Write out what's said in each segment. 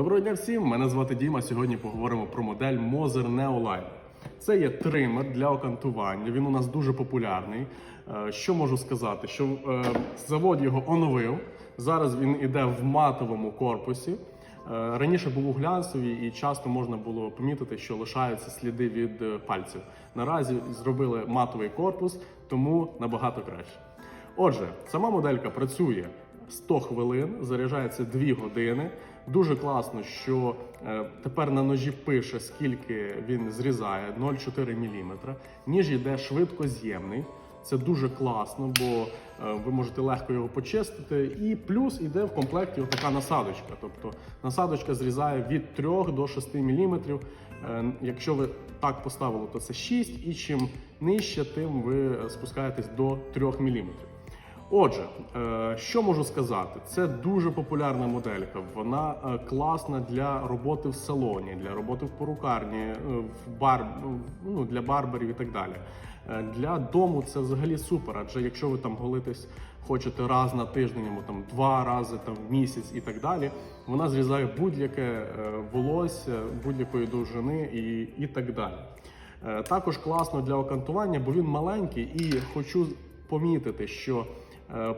Доброго дня всім! Мене звати Діма. Сьогодні поговоримо про модель Moser Neoline. Це є тример для окантування. Він у нас дуже популярний. Е, Що можу сказати? Що е, завод його оновив. Зараз він іде в матовому корпусі. Е, Раніше був у глянцевій і часто можна було помітити, що лишаються сліди від пальців. Наразі зробили матовий корпус, тому набагато краще. Отже, сама моделька працює 100 хвилин, заряджається 2 години. Дуже класно, що е, тепер на ножі пише, скільки він зрізає 0,4 мм. Ніж йде швидкоз'ємний. Це дуже класно, бо е, ви можете легко його почистити. І плюс іде в комплекті така насадочка. Тобто насадочка зрізає від 3 до 6 мм. Е, Якщо ви так поставили, то це 6, і чим нижче, тим ви спускаєтесь до 3 мм. Отже, е, що можу сказати? Це дуже популярна моделька. Вона е, класна для роботи в салоні, для роботи в порукарні, е, в бар, ну, для барберів і так далі. Для дому це взагалі супер. Адже якщо ви там голитесь хочете раз на тиждень, або там два рази там в місяць і так далі, вона зрізає будь-яке волосся будь-якої довжини і, і так далі. Також класно для окантування, бо він маленький, і хочу помітити, що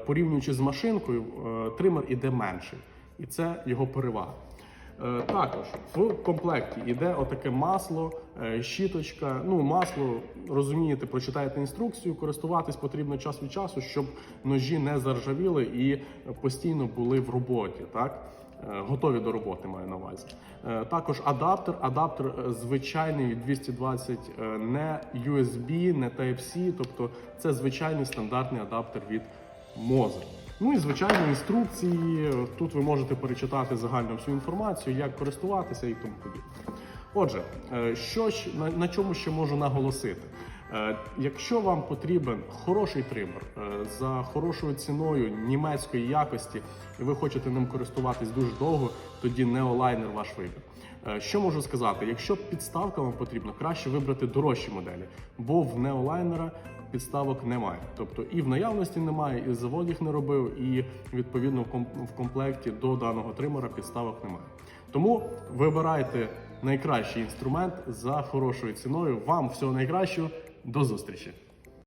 порівнюючи з машинкою, е, тример іде менший, і це його перевага. Е, Також в комплекті йде отаке масло, е, щіточка. Ну, масло розумієте, прочитаєте інструкцію. Користуватись потрібно час від часу, щоб ножі не заржавіли і постійно були в роботі. Так Е, готові до роботи маю на увазі. Е, Також адаптер. Адаптер е, звичайний від 220, е, не USB, не Type-C, тобто це звичайний стандартний адаптер від Moser. Ну і звичайно, інструкції. Тут ви можете перечитати загальну всю інформацію, як користуватися і тому подібне. Отже, е, що на, на чому ще можу наголосити? Е, Якщо вам потрібен хороший тример е, за хорошою ціною німецької якості, і ви хочете ним користуватись дуже довго, тоді неолайнер ваш вибір. Що можу сказати? Якщо підставка вам потрібна, краще вибрати дорожчі моделі, бо в неолайнера підставок немає. Тобто і в наявності немає, і завод їх не робив, і відповідно в ком- в комплекті до даного тримера підставок немає. Тому вибирайте найкращий інструмент за хорошою ціною. Вам всього найкращого. До зустрічі!